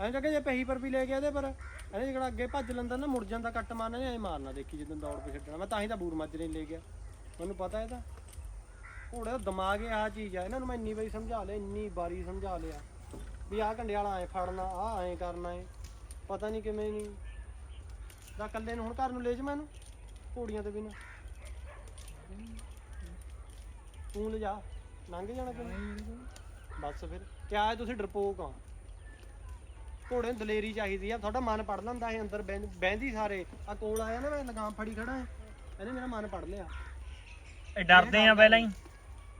ਐਂ ਜੱਗੇ ਜੇ ਪਹੀ ਪਰ ਵੀ ਲੈ ਗਿਆ ਇਹਦੇ ਪਰ ਇਹਨੇ ਜਿਹੜਾ ਅੱਗੇ ਭੱਜ ਲੈਂਦਾ ਨਾ ਮੁੜ ਜਾਂਦਾ ਕੱਟ ਮਾਰਨਾ ਐ ਮਾਰਨਾ। ਦੇਖੀ ਜਦੋਂ ਦੌੜ ਕੇ ਛੱਡਣਾ। ਮੈਂ ਤਾਂ ਹੀ ਤਾਂ ਬੂਰ ਮਾਜਰੇ ਨਹੀਂ ਲੈ ਗਿਆ। ਮੈਨੂੰ ਪਤਾ ਇਹਦਾ ਘੋੜੇ ਦਾ ਦਿਮਾਗ ਇਹ ਆ ਚੀਜ਼ ਆ, ਇਹਨਾਂ ਨੂੰ ਮੈਂ ਇੰਨੀ ਵਾਰੀ ਸਮਝਾ ਲਿਆ, ਇੰਨੀ ਵਾਰੀ ਸਮਝਾ ਲਿਆ ਵੀ ਆਹ ਕੰਡਿਆਲਾ ਐ ਫੜਨਾ, ਆਹ ਐ ਕਰਨਾ ਏ ਪਤਾ ਨਹੀਂ ਕਿਵੇਂ ਨਹੀਂ ਦਾ ਕੱਲੇ ਨੂੰ ਹੁਣ ਘਰ ਨੂੰ ਲੈ ਜਾ ਮੈਨੂੰ, ਘੋੜੀਆਂ ਤੇ ਬਿਨਾ। ਤੂੰ ਲੈ ਜਾ, ਲੰਘ ਜਾਣਾ ਕਿਵੇਂ ਬਸ ਫਿਰ, ਕਿਆ ਹੈ ਤੁਸੀਂ ਡਰਪੋਕ ਆ ਘੋੜੇ ਨੂੰ ਦਲੇਰੀ ਚਾਹੀਦੀ ਆ, ਤੁਹਾਡਾ ਮਨ ਪੜ ਲੈਂਦਾ ਇਹ ਅੰਦਰ ਬਹਿੰਦੀ ਸਾਰੇ। ਆ ਕੋਲ ਆਇਆ ਨਾ ਮੈਂ, ਲਗਾਮ ਫੜੀ ਖੜਾ ਹੈ, ਇਹਨੇ ਮੇਰਾ ਮਨ ਪੜ ਲਿਆ। ਇਹ ਡਰਦੇ ਆ ਪਹਿਲਾਂ ਹੀ।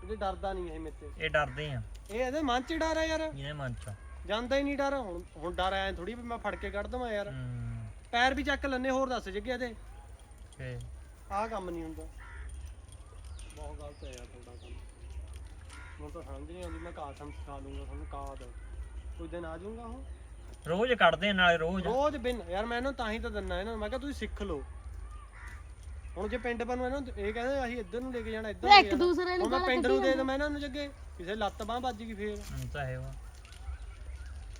ਇਹਦੇ ਡਰਦਾ ਨਹੀਂ ਇਹ ਮੇਤੇ ਇਹ ਡਰਦੇ ਆ। ਇਹ ਇਹਦੇ ਮਨ 'ਚ ਡਰ ਆ ਯਾਰ। ਇਹਨੇ ਮਨ ਚ। ਜਾਂਦਾ ਹੀ ਨਹੀਂ ਡਰ। ਹੁਣ ਹੁਣ ਡਰ ਆਇਆ ਥੋੜੀ ਵੀ ਮੈਂ ਫੜ ਕੇ ਕੱਢ ਦਵਾਂ ਯਾਰ। ਹੂੰ। ਪੈਰ ਵੀ ਚੱਕ ਲੈਨੇ ਹੋਰ ਦੱਸ ਜੱਗੇ ਇਹਦੇ। ਤੇ ਆਹ ਕੰਮ ਨਹੀਂ ਹੁੰਦਾ। ਬਹੁਤ ਗਲਤ ਹੈ ਯਾਰ ਤੁਹਾਡਾ ਕੰਮ। ਮੈਨੂੰ ਤਾਂ ਸਮਝ ਨਹੀਂ ਆਉਂਦੀ ਮੈਂ ਕਾਸਮ ਸਿਖਾ ਲੂੰਗਾ ਤੁਹਾਨੂੰ ਕਾਦ ਕੋਈ ਦਿਨ ਆ ਜਾਊਗਾ ਉਹ? ਰੋਜ਼ ਕੱਢਦੇ ਆ ਨਾਲੇ ਰੋਜ਼। ਰੋਜ਼ ਬਿਨ ਯਾਰ ਮੈਂ ਇਹਨੂੰ ਤਾਂ ਹੀ ਤਾਂ ਦਿੰਨਾ ਇਹਨਾਂ ਨੂੰ ਮੈਂ ਕਿਹਾ ਤੁਸੀਂ ਸਿੱਖ ਲਓ। ਹੁਣ ਜੇ ਪਿੰਡ ਪਰ ਨੂੰ ਇਹਨਾਂ ਨੂੰ ਇਹ ਕਹਿੰਦੇ ਅਸੀਂ ਇੱਧਰ ਨੂੰ ਲੈ ਕੇ ਜਾਣਾ ਇੱਧਰ ਨੂੰ ਲੈ ਇੱਕ ਜਾਣਾ। ਦੂਸਰੇ ਨੂੰ ਹੁਣ ਮੈਂ ਪਿੰਡ ਨੂੰ ਦੇ ਦਵਾਂ ਇਹਨਾਂ ਨੂੰ ਜੱਗੇ ਕਿਸੇ ਲੱਤ ਬਾਹ ਵੱਜ ਗਈ ਫੇਰ। ਹੁਣ ਤਾਂ ਹੈ ਵਾ।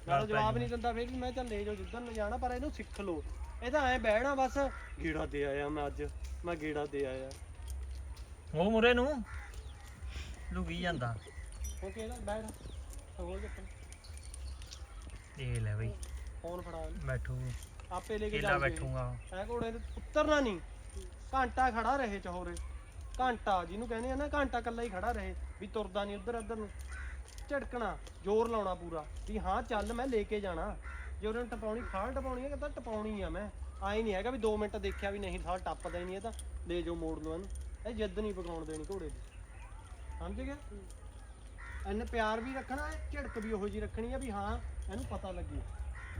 ਤਾਂ ਜਵਾਬ ਨਹੀਂ ਦਿੰਦਾ ਫੇਰ ਵੀ ਮੈਂ ਚੱਲ ਲੈ ਜਾਓ ਜਿੱਧਰ ਨੂੰ ਜਾਣਾ ਪਰ ਇਹਨੂੰ ਸਿੱਖ ਲਓ। ਇਹ ਤਾਂ ਐ ਬਹਿਣਾ ਬਸ ਗੇੜਾ ਦੇ ਆਇਆ ਮੈਂ ਅੱਜ। ਮੈਂ ਗੇੜਾ ਦੇ ਆਇਆ। ਉਹ ਮੁਰੇ ਨੂੰ? ਲੁਕੀ ਜਾਂਦਾ। ਓਕੇ ਇਹਦਾ ਬੈਠ ਸਗੋਲ ਜੱਪਣ ਇਹ ਲੈ ਬਈ। ਫੋਨ ਫੜਾ। ਇਹਨੂੰ। ਬੈਠੂ। ਆਪੇ ਲੈ ਕੇ ਕਿਲਾ ਜਾਊਗੇ। ਬੈਠੂਗਾ। ਐ ਘੋੜੇ ਤੇ ਉਤਰਨਾ ਨਹੀਂ। ਘੰਟਾ ਖੜਾ ਰਹੇ ਚਹੋਰੇ। ਘੰਟਾ ਜਿਹਨੂੰ ਕਹਿੰਦੇ ਆ ਨਾ ਘੰਟਾ ਕੱਲਾ ਹੀ ਖੜਾ ਰਹੇ ਵੀ ਤੁਰਦਾ ਨਹੀਂ ਉਧਰ ਇੱਧਰ ਨੂੰ। ਝਟਕਣਾ ਜ਼ੋਰ ਲਾਉਣਾ ਪੂਰਾ ਵੀ ਹਾਂ ਚੱਲ ਮੈਂ ਲੈ ਕੇ ਜਾਣਾ। ਜੇ ਉਹਨਾਂ ਟਪਾਉਣੀ ਖਾਲ ਟਪਾਉਣੀ ਹੈ ਤਾਂ ਟਪਾਉਣੀ ਆ ਮੈਂ। ਆਈ ਨਹੀਂ ਹੈਗਾ ਵੀ 2 ਮਿੰਟ ਦੇਖਿਆ ਵੀ ਨਹੀਂ ਸਾਲ ਟੱਪਦਾ ਹੀ ਨਹੀਂ ਇਹ ਤਾਂ। ਲੈ ਜਾਓ ਮੋੜ ਲਓ ਇਹਨੂੰ। ਇਹ ਜਿੱਦ ਨਹੀਂ ਪਕਾਉਣ ਦੇਣੀ ਘੋੜੇ ਦੀ। ਸਮਝ ਗਿਆ ਇਹਨੇ ਪਿਆਰ ਵੀ ਰੱਖਣਾ ਹੈ ਝਿੜਕ ਵੀ ਉਹੋ ਜੀ ਰੱਖਣੀ ਆ ਵੀ ਹਾਂ ਇਹਨੂੰ ਪਤਾ ਲੱਗੇ।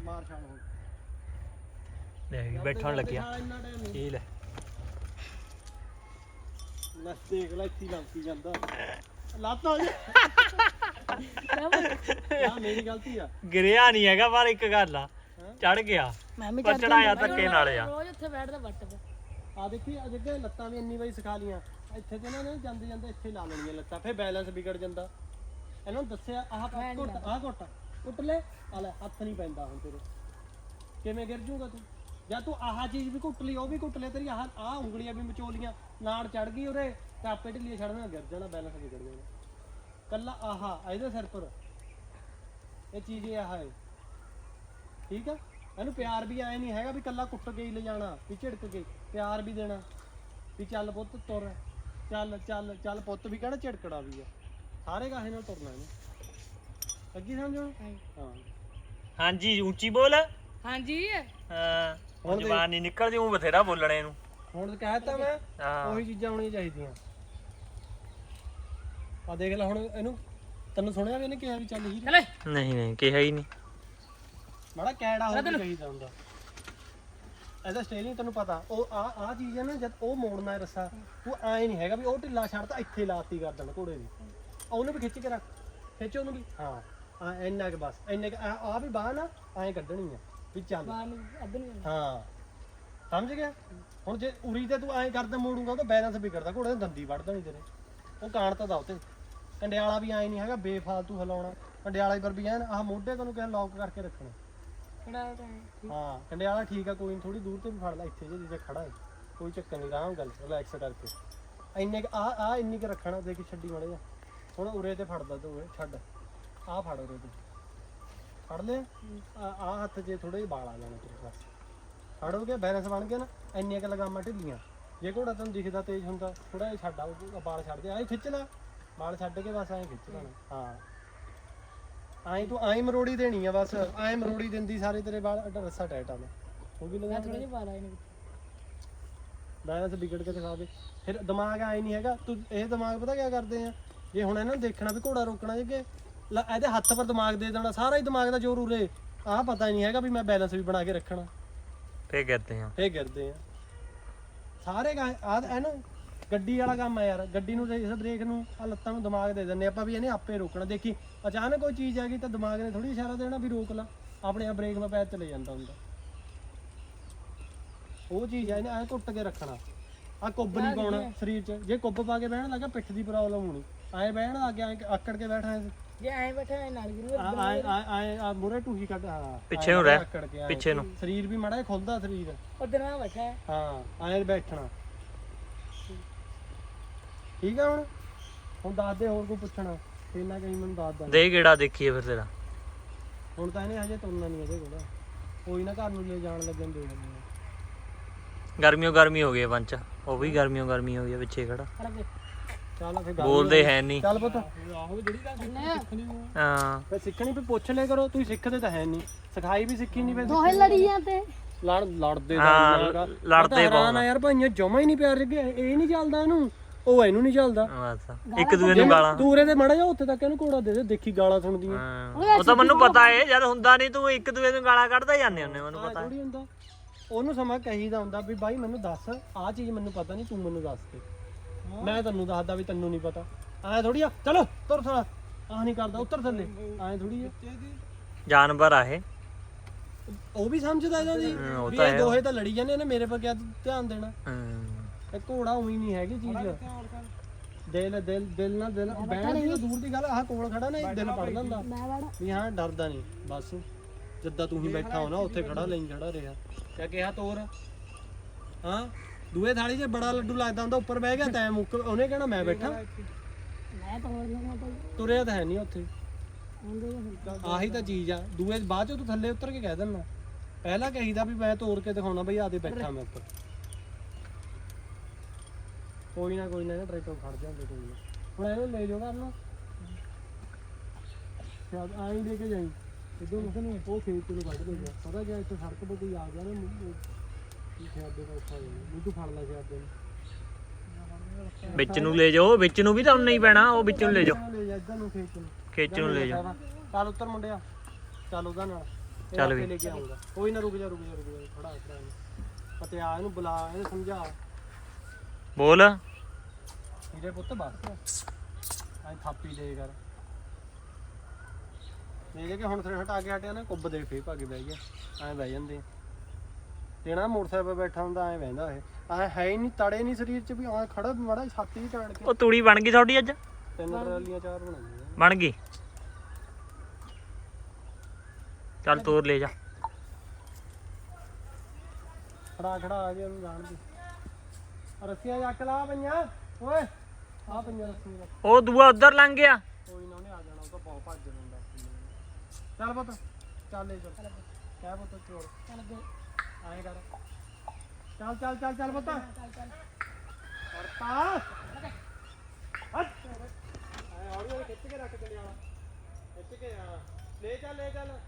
ਮਾਰ ਛਾਲ ਹੋ ਲੈ ਵੀ ਬੈਠਣ ਲੱਗਿਆ। ਇਹ ਲੈ। ਲੈ ਦੇਖ ਲੈ ਇੱਥੇ ਲੰਕੀ ਜਾਂਦਾ। ਲੱਤ ਹੋ ਜਾ ਯਾ ਮੇਰੀ ਗਲਤੀ ਆ। ਗਿਰਿਆ ਨਹੀਂ ਹੈਗਾ ਪਰ ਇੱਕ ਗੱਲ ਆ ਹੈਂ? ਚੜ ਗਿਆ। ਮੈਂ ਵੀ ਪਰ ਚੜਾਇਆ ਧੱਕੇ ਨਾਲ ਆ। ਰੋਜ਼ ਉੱਥੇ ਬੈਠਦਾ ਵੱਟ ਤੇ। ਆ ਦੇਖੀ ਆ ਜੱਗੇ ਲੱਤਾਂ ਵੀ ਇੰਨੀ ਵਾਰੀ ਸਿਖਾ ਲੀਆਂ ਇੱਥੇ ਤੇ ਨਾ ਜਾਂਦੇ ਜਾਂਦੇ ਇੱਥੇ ਲਾ ਲੈਣੀਆਂ ਲੱਤਾਂ ਫੇਰ ਬੈਲੈਂਸ ਵਿਗੜ ਜਾਂਦਾ। ਇਹਨਾਂ ਨੂੰ ਦੱਸਿਆ ਆਹ ਘੁੱਟ ਆਹ ਘੁੱਟ ਕੁੱਟ ਲੈ। ਆ ਲੈ ਹੱਥ ਨਹੀਂ ਪੈਂਦਾ ਹੁਣ ਤੇਰੇ। ਕਿਵੇਂ ਗਿਰ ਜੂਗਾ ਤੂੰ? ਜਾਂ ਤੂੰ ਆਹ ਚੀਜ਼ ਵੀ ਕੁੱਟ ਲਈ ਉਹ ਵੀ ਕੁੱਟ ਲੈ ਤੇਰੀ ਆਹ ਆਹ ਉਂਗਲੀਆਂ ਵੀ ਮਚੋਲੀਆਂ। ਨਾੜ ਚੜ ਗਈ ਉਰੇ ਤੇ ਆਪੇ ਢਿੱਲੀਆਂ ਛੱਡਣਾ ਗਿਰ ਜਾਣਾ ਬੈਲੈਂਸ ਵਿਗੜ ਜਾਣਾ। ਕੱਲਾ ਆਹ ਇਹਦੇ ਸਿਰ ਪਰ। ਇਹ ਚੀਜ਼ ਇਹ ਆਹ ਹੈ ਠੀਕ ਆ? ਇਹਨੂੰ ਪਿਆਰ ਵੀ ਆਏ ਨਹੀਂ ਹੈਗਾ ਵੀ ਕੱਲਾ ਕੁੱਟ ਕੇ ਹੀ ਲਿਜਾਣਾ ਵੀ ਝਿੜਕ ਕੇ ਪਿਆਰ ਵੀ ਦੇਣਾ ਵੀ ਚੱਲ ਪੁੱਤ ਤੁਰ ਚੱਲ ਚੱਲ ਚੱਲ ਪੁੱਤ ਵੀ ਕਹਿਣਾ ਝਿੜਕੜਾ ਵੀ ਆ। ਸਾਰੇ ਕਾਹੇ ਨਾਲ ਤੁਰਨਾ ਇਹਨੇ। ਅੱਗੀ ਸਮਝੋ? ਹਾਂ। ਹਾਂਜੀ ਉੱਚੀ ਬੋਲ। ਹਾਂਜੀ। ਹਾਂ ਹੁਣ ਹੁਣ ਦੇਖ। ਜ਼ਬਾਨ ਨਹੀਂ ਨਿਕਲਦੀ ਉਹ ਬਥੇਰਾ ਬੋਲਣੇ ਨੂੰ ਹੁਣ ਕਹਿਤਾ ਮੈਂ ਹਾਂ। ਉਹੀ ਚੀਜ਼ਾਂ ਹੋਣੀਆਂ ਚਾਹੀਦੀਆਂ। ਆ ਦੇਖ ਲੈ ਹੁਣ ਇਹਨੂੰ ਤੈਨੂੰ ਸੁਣਿਆ ਵੀ ਇਹਨੇ ਕਿਹਾ ਵੀ ਚੱਲ ਹੀ ਚਲੇ ਨਹੀਂ ਨਹੀਂ ਕਿਹਾ ਹੀ ਨਹੀਂ। ਮਾੜਾ ਕੈੜਾ ਹੋ ਕੇ ਚਾਹੀਦਾ ਹੁੰਦਾ। ਇਹਦਾ ਸਟੇਰਿੰਗ ਤੈਨੂੰ ਪਤਾ। ਉਹ ਆ ਆ ਚੀਜ਼ ਹੈ ਨਾ ਜਦ ਉਹ ਮੋੜਨਾ ਹੈ ਰੱਸਾ ਤੂੰ ਐ ਨਹੀਂ ਹੈਗਾ ਵੀ ਉਹ ਢਿੱਲਾ ਛੱਡਤਾ ਇੱਥੇ ਲਾਤੀ ਕਰ ਦੇਣਾ ਘੋੜੇ ਦੀ। ਉਹਨੂੰ ਵੀ ਖਿੱਚ ਕੇ ਰੱਖ। ਖਿੱਚ ਉਹਨੂੰ ਵੀ। ਹਾਂ ਆ ਇੰਨਾ ਕਿ ਬਸ ਇੰਨੇ ਆ ਆ ਵੀ ਬਾਹ ਨਾ ਐਂ ਕੱਢਣੀ ਆ ਵੀ ਚੱਲ। ਬਾਹਰ। ਹਾਂ। ਸਮਝ ਗਿਆ? ਹੁਣ ਜੇ ਉਰੀ ਤੇ ਤੂੰ ਐਂ ਕਰਦਾ ਮੋੜੂਗਾ ਤਾਂ ਬੈਲੈਂਸ ਵਿਗੜਦਾ ਘੋੜੇ ਦੀ ਦੰਦੀ ਵੱਢ ਦੇਣੀ ਤੇਰੇ। ਉਹ ਕਾਣ ਤਾਂ ਦਾ। ਉਤੇ ਕੰਡਿਆਲਾ ਵੀ ਐਂ ਨਹੀਂ ਹੈਗਾ ਬੇਫਾਲਤੂ ਹਿਲਾਉਣਾ। ਕੰਡਿਆਲਾ ਪਰ ਵੀ ਐਨ ਆਹ ਮੋਢੇ ਤੈਨੂੰ ਕਿਹਾ ਲੌਕ ਕਰਕੇ ਰੱਖਣਾ? ਕਿਹੜਾ ਤਾਂ ਹੈ। ਕੰਡਿਆਲਾ ਠੀਕ ਆ ਕੋਈ ਥੋੜੀ ਦੂਰ ਤੇ ਵੀ ਫੜ ਲੈ ਇੱਥੇ ਜੇ ਜਿੱਥੇ ਖੜਾ ਹੈ। ਕੋਈ ਚੱਕਰ ਨਹੀਂ ਆਰਾਮ ਗੱਲ ਰਿਲੈਕਸ ਕਰਕੇ। ਇੰਨੇ ਆ ਆ ਇੰਨੀ ਕ ਰੱਖਣਾ ਦੇ ਕੇ ਛੱਡੀ ਮੜੇ ਜਾ ਹੁਣ ਉਰੇ ਤੇ ਫੜਦਾ ਤੂੰ ਉਰੇ, ਛੱਡ। ਆ ਫੜ ਉਰੇ ਤੇ। ਫੜ ਲਿਆ ਆ ਹੱਥ 'ਚ ਥੋੜੇ ਜਿਹੇ ਵਾਲ ਆ ਜਾਣੇ ਤੇਰੇ ਬਸ ਫੜ ਹੋ ਗਿਆ ਬੈਲੈਂਸ ਬਣ ਗਿਆ ਨਾ ਇੰਨੀਆਂ ਕ ਲਗਾਮਾਂ ਢਿੱਲੀਆਂ। ਜੇ ਘੋੜਾ ਤੈਨੂੰ ਦਿਖਦਾ ਤੇਜ਼ ਹੁੰਦਾ ਥੋੜਾ ਜਿਹਾ ਛੱਡ ਉਹ ਵਾਲ ਛੱਡ ਦੇ ਐਂ ਖਿੱਚ ਲੈ। ਵਾਲ ਛੱਡ ਕੇ ਬਸ ਐਂ ਖਿੱਚ ਲੈਣਾ ਹਾਂ। ਐਂ ਤੂੰ ਐਂ ਮਰੋੜੀ ਦੇਣੀ ਆ ਬਸ ਐਂ ਮਰੋੜੀ ਦਿੰਦੀ ਸਾਰੇ ਤੇਰੇ ਵਾਲ ਅੱਡਾ ਰੱਸਾ ਟਾਈਟ ਆ ਉਹ ਵੀ ਲਗਾ ਥੋੜਾ ਜਿਹਾ ਪਾ ਲਾ ਇਹਨੂੰ ਬੈਲੈਂਸ ਵਿਗੜ ਕੇ ਦਿਖਾ ਦੇ। ਫਿਰ ਦਿਮਾਗ ਆਈ ਨਹੀਂ ਹੈਗਾ ਤੂੰ ਇਹ ਦਿਮਾਗ ਪਤਾ ਕੀ ਕਰਦੇ ਆ? ਜੇ ਹੁਣ ਇਹਨਾਂ ਨੂੰ ਦੇਖਣਾ ਵੀ ਘੋੜਾ ਰੋਕਣਾ ਜੇ ਇਹਦੇ ਹੱਥ ਪਰ ਦਿਮਾਗ ਦੇ ਦੇਣਾ ਸਾਰਾ ਹੀ ਦਿਮਾਗ ਦਾ ਜ਼ੋਰ ਉਰੇ। ਆਹ ਪਤਾ ਨਹੀਂ ਹੈਗਾ ਵੀ ਮੈਂ ਬੈਲੈਂਸ ਵੀ ਬਣਾ ਕੇ ਰੱਖਣਾ। ਫੇਰ ਕਰਦੇ ਆ। ਫੇਰ ਗਿਰਦੇ ਆ। ਸਾਰੇ ਆ ਇਹ ਨਾ ਗੱਡੀ ਵਾਲਾ ਕੰਮ ਆ ਯਾਰ। ਗੱਡੀ ਨੂੰ ਇਸ ਬ੍ਰੇਕ ਨੂੰ ਆ ਲੱਤਾਂ ਨੂੰ ਦਿਮਾਗ ਦੇ ਦਿੰਨੇ ਆਪਾਂ ਵੀ ਇਹਨੇ ਆਪੇ ਰੋਕਣਾ। ਦੇਖੀ ਅਚਾਨਕ ਕੋਈ ਚੀਜ਼ ਆ ਗਈ ਤਾਂ ਦਿਮਾਗ ਨੇ ਥੋੜੀ ਇਸ਼ਾਰਾ ਦੇਣਾ ਵੀ ਰੋਕ ਲਾ। ਆਪਣੇ ਆਪ ਬ੍ਰੇਕ 'ਮਾ ਪੈਰ ਚਲੇ ਜਾਂਦਾ ਹੁੰਦਾ। ਉਹ ਚੀਜ਼ ਆ ਇਹਨੇ ਐ ਘੁੱਟ ਕੇ ਰੱਖਣਾ। ਆ ਕੁੱਬ ਨਹੀਂ ਪਾਉਣਾ ਸਰੀਰ 'ਚ। ਜੇ ਕੁੱਬ ਪਾ ਕੇ ਬਹਿਣ ਲੱਗਾ ਪਿੱਠ ਦੀ ਪ੍ਰੋਬਲਮ ਹੋਣੀ। ਐ ਬਹਿਣ ਲੱਗ ਗਿਆ ਐਂ ਆਕੜ ਕੇ ਬੈਠਾ ਐ। ਜੇ ਐਂ ਬੈਠਾ ਐਂ ਨਾਲ ਗਿਰੂ ਆਏ ਆਏ ਆ ਮੂਰੇ ਟੂਹੀ ਕੱਢ ਹਾਂ ਪਿੱਛੇ ਨੂੰ ਰਹਿ, ਆਕੜ ਕੇ ਐਂ। ਪਿੱਛੇ ਨੂੰ। ਸਰੀਰ ਵੀ ਮਾੜਾ ਜਿਹਾ ਖੁੱਲਦਾ ਸਰੀਰ। ਉਧਰ ਨਾਲ ਬੈਠਾ ਹੈ ਹਾਂ ਐਂ ਬੈਠਣਾ। ਠੀਕ ਆ ਹੁਣ? ਹੁਣ ਦੱਸ ਦੇ ਹੋਰ ਕੋਈ ਪੁੱਛਣਾ। ਇੰਨਾ ਕਹੀਂ ਮੈਨੂੰ ਦੱਸ ਦਾ ਦੇ ਕਿਹੜਾ ਦੇਖੀਏ ਫਿਰ ਤੇਰਾ। ਹੁਣ ਤਾਂ ਇਹਨੇ ਹਜੇ ਤੁਰਨਾ ਨਹੀਂ ਇਹਦੇ ਕੋਲ। ਕੋਈ ਨਾ ਘਰ ਨੂੰ ਲੈ ਜਾਣ ਲੱਗਣ ਦੇ ਦਿੰਦੇ ਗਰਮੀਓ ਗਰਮੀ ਹੋ ਗਈ ਆ ਉਹ ਵੀ ਗਰਮੀਓ ਗਰਮੀ ਹੋ ਗਈ ਆ ਪਿੱਛੇ ਖੜਾ। ਬੋਲਦੇ ਹੈ ਨਹੀਂ ਚੱਲ ਪੁੱਤ। ਆਹੋ ਜਿਹੜੀ ਗੱਲ ਸਿੱਖਣੀ ਹੋਊ। ਹਾਂ। ਫੇ ਸਿੱਖਣੀ ਵੀ ਪੁੱਛ ਲਿਆ ਕਰੋ ਤੁਸੀਂ ਸਿੱਖਦੇ ਤਾਂ ਹੈ ਨਹੀਂ ਸਿਖਾਈ ਵੀ ਸਿੱਖੀ ਨਹੀਂ ਫੇ ਦੋਹੇ ਲੜੀ ਜਾਂਦੇ ਲੜ ਲੜਦੇ ਤਾਂ ਹਾਂ। ਲੜਦੇ ਤਾਂ ਬਹੁਤ। ਆ ਯਾਰ ਭਾਈਆਂ ਜਮਾ ਹੀ ਨਹੀਂ ਪਿਆਰ ਜਗੇ। ਇਹ ਨਹੀਂ ਚੱਲਦਾ ਇਹਨੂੰ। ਉਹ ਇਹਨੂੰ ਨਹੀਂ ਚੱਲਦਾ। ਬਸ ਇੱਕ ਦੂਜੇ ਨੂੰ ਗਾਲਾਂ। ਦੂਰੇ ਤੇ ਮੜਾ ਜਾ ਉੱਥੇ ਤੱਕ ਇਹਨੂੰ ਘੋੜਾ ਦੇ ਦੇ ਦੇਖੀ ਗਾਲਾਂ ਸੁਣਦੀਆਂ। ਹਾਂ। ਉਹ ਤਾਂ ਮੈਨੂੰ ਪਤਾ ਏ ਜਦ ਹੁੰਦਾ ਨਹੀਂ ਤੂੰ ਇੱਕ ਦੂਜੇ ਨੂੰ ਗਾਲਾਂ ਕੱਢਦਾ ਜਾਂਦੇ ਹੁੰਦੇ ਮੈਨੂੰ ਪਤਾ ਥੋੜੀ ਹੁੰਦਾ। ਉਹਨੂੰ ਸਮਾਂ ਕਹੀਦਾ ਹੁੰਦਾ ਵੀ ਬਾਈ ਮੈਨੂੰ ਦੱਸ ਆਹ ਚੀਜ਼ ਮੈਨੂੰ ਪਤਾ ਨਹੀਂ ਤੂੰ ਮੈਨੂੰ ਦੱਸ ਦੇ। ਮੈਂ ਤੈਨੂੰ ਦੱਸਦਾ ਵੀ ਤੈਨੂੰ ਨਹੀਂ ਪਤਾ। ਐ ਥੋੜੀ ਆ ਚਲੋ ਤੁਰ ਥੋੜਾ ਆਹ ਨਹੀਂ ਕਰਦਾ ਉੱਤਰ ਥੱਲੇ। ਐ ਥੋੜੀ ਆ। ਜਾਨਵਰ ਆ ਇਹ। ਉਹ ਵੀ ਸਮਝਦਾ ਇਹਨਾਂ ਦੀ ਹਮ, ਉਹ ਵੀ ਤਾਂ ਇਹ ਹੈ। ਦੋਹੇ ਤਾਂ ਲੜੀ ਜਾਂਦੇ ਨੇ ਮੇਰੇ ਪਰ ਕਿਆ ਧਿਆਨ ਦੇਣਾ। ਹਮ। ਇਹ ਘੋੜਾ ਉਹੀ ਨਹੀਂ ਹੈਗੀ ਚੀਜ਼। ਦਿਲ ਦਿਲ ਦਿਲ ਨਾਲ ਦਿਲ ਦੀ ਤਾਂ ਦੂਰ ਦੀ ਗੱਲ ਆਹ ਕੋਲ ਖੜਾ ਨਾ ਇਹ ਦਿਲ ਪੜ ਲੈਂਦਾ। ਮੈਂ ਵੜਾ। ਵੀ ਹਾਂ ਡਰਦਾ ਨਹੀਂ ਬਸ। ਜਿੱਦਾਂ ਤੂੰ ਹੀ ਬੈਠਾ ਹੋ ਨਾ ਉੱਥੇ ਖੜਾ ਲਈ ਖੜਾ ਰਿਹਾ। ਕਿਆ ਕਿਹਾ ਤੋਰ? ਹਾਂ? ਦੂਏ ਥਾਲੀ 'ਚ ਬੜਾ ਲੱਡੂ ਲੱਗਦਾ ਹੁੰਦਾ ਉੱਪਰ ਬਹਿ ਗਿਆ ਤੈਂ ਮੁੱਕ ਉਹਨੇ ਕਹਿਣਾ ਮੈਂ ਬੈਠਾ। ਮੈਂ ਤੁਰਿਆ ਤਾਂ ਹੈ ਨਹੀਂ ਉੱਥੇ। ਆਹੀ ਤਾਂ ਚੀਜ਼ ਆ। ਦੂਏ ਬਾਅਦ 'ਚ ਤੂੰ ਥੱਲੇ ਉਤਰ ਕੇ ਕਹਿ ਦਿੰਦਾ। ਪਹਿਲਾਂ ਕਹੀਦਾ ਵੀ ਮੈਂ ਤੋੜ ਕੇ ਦਿਖਾਉਣਾ ਬਈ ਆਦੇ ਬੈਠਾ ਮੈਂ ਉੱਪਰ। ਕੋਈ ਨਾ ਕੋਈ ਨਾ ਟਰੈਕਟਰ ਖੜ ਜਾਂਦੇ ਕੋਈ ਨਾ ਹੁਣ ਇਹਨੂੰ ਲੈ ਜਾਓ ਘਰ ਨੂੰ। ਸ਼ਾਇਦ ਆਈ ਲੈ ਕੇ ਜਾਈ। ਇਦੋਂ ਨੂੰ। ਉਹ ਖੇਤ ਨੂੰ ਕੱਢ ਦੇ ਪਤਾ ਗਿਆ ਇੱਥੇ ਸੜਕ 'ਤੇ ਕੋਈ ਆ ਗਿਆ ਨਾ ਸ਼ਾਇਦ ਦੇ ਔਖਾ ਹੋ ਜਾਣਾ ਨਹੀਂ ਤੂੰ ਫੜ ਲੈ ਸ਼ਾਇਦ ਦੇ ਵਿੱਚ ਨੂੰ ਲੈ ਜਾਓ ਵਿੱਚ ਨੂੰ ਵੀ ਤਾਂ ਉਨਾ ਹੀ ਪੈਣਾ ਉਹ ਵਿੱਚ ਨੂੰ ਲੈ ਜਾਓ। ਲੈ ਜਾ ਇੱਧਰ ਨੂੰ ਖੇਤ ਨੂੰ। ਖੇਚ ਨੂੰ ਲੈ ਜਾਓ। ਚੱਲ ਉੱਤਰ ਮੁੰਡਿਆ। ਚੱਲ ਉਹਦਾ ਨਾਲ। ਇਹ ਚੱਲ ਆਪੇ ਵੀ। ਲੈ ਕੇ ਆਉਂਗਾ ਕੋਈ ਨਾ ਰੁਕ ਜਾ ਰੁਕ ਜਾ ਰੁਕ ਜਾ ਖੜਾ ਖੜਾ ਪਤੇ ਆ ਇਹਨੂੰ ਬੁਲਾ ਇਹਨੂੰ ਸਮਝਾ। ਬੋਲ। ਇਹਦੇ ਪੁੱਤ ਬਸ। ਐ ਥਾਪੀ ਦੇ ਕਰ। ਇਹ ਕਿ ਹੁਣ ਥਰੇ ਹਟਾ ਕੇ ਹਟਿਆ ਨਾ ਕੁੱਬ ਦੇ ਫੇਰ ਭਾਗੇ ਬਹਿ ਗਿਆ। ਐ ਬਹਿ ਜਾਂਦੇ ਤੇਣਾ ਮੋਟਰਸਾਈਕਲ 'ਤੇ ਬੈਠਾ ਹੁੰਦਾ ਐ ਬਹਿੰਦਾ ਇਹ। ਐ ਹੈ ਹੀ ਨਹੀਂ ਤੜੇ ਨਹੀਂ ਸਰੀਰ 'ਚ ਵੀ ਆ ਖੜਾ ਮਾੜਾ ਛਾਤੀ 'ਚ ਟਾੜ ਕੇ। ਉਹ ਤੂੜੀ ਬਣ ਗਈ ਤੁਹਾਡੀ ਅੱਜ? ਤਿੰਨ ਟਰਾਲੀਆਂ ਚਾਰ ਬਣਾਈਆਂ ਬਣ ਗਈ। ਚੱਲ ਤੋਰ ਲੈ ਜਾ। ਖੜਾ ਖੜਾ ਆ ਗਿਆ ਉਹਨੂੰ ਜਾਣ ਦੇ। ਰੱਸੀਆਂ ਚੱਕ ਲਾ ਪਈਆਂ ਓਏ। ਆ ਪਈਆਂ ਰੱਸੀਆਂ ਉਹ ਦੂਆ ਉਧਰ ਲੰਘ ਗਿਆ। ਕੋਈ ਨਾ ਉਹਨੇ ਆ ਜਾਣਾ ਉਹ ਤਾਂ ਬਹੁਤ ਭੱਜ ਜਾਂਦਾ। ਚੱਲ ਪੁੱਤ ਚੱਲ ਲੈ ਚੱਲ ਕਹਿ ਪੁੱਤ ਚੋਰ। ਚੱਲ ਗਏ ਆਏ ਕਰ। ਚੱਲ ਚੱਲ ਚੱਲ ਚੱਲ ਪੁੱਤ। ਕਰਤਾ ਹੱਟ। ਆਏ ਹੌਲੀ ਹੌਲੀ ਖਿੱਚ ਕੇ ਰੱਖ ਚਲੇ ਵਾਲਾ। ਖਿੱਚ ਕੇ ਆ ਲੈ ਚੱਲ ਲੈ ਚੱਲ।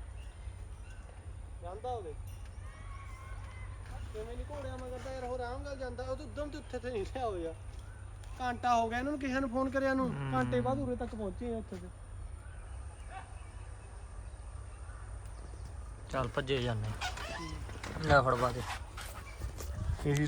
ਜਾਂਦਾ ਹੋਵੇ ਕਿਵੇਂ ਨਹੀਂ ਘੋੜਿਆ ਮਗਰ ਤਾਂ ਯਾਰ ਹੋਰ ਆਰਾਮ ਨਾਲ ਜਾਂਦਾ। ਉਹ ਤਾਂ ਉਦਮ ਤੇ ਉੱਥੇ ਤੇ ਨਹੀਂ ਰਿਹਾ ਹੋਇਆ ਘੰਟਾ ਹੋ ਗਿਆ ਇਹਨਾਂ ਨੂੰ ਕਿਸੇ ਨੂੰ ਫੋਨ ਕਰਿਆ ਨੂੰ। ਘੰਟੇ ਬਾਅਦ ਉਰੇ ਤੱਕ ਪਹੁੰਚੇ ਆ ਉੱਥੇ ਤੇ। ਚੱਲ ਭੱਜੇ ਜਾਂਦੇ। ਲੈ ਫੜ ਬਾਦੇ ਇਹੀ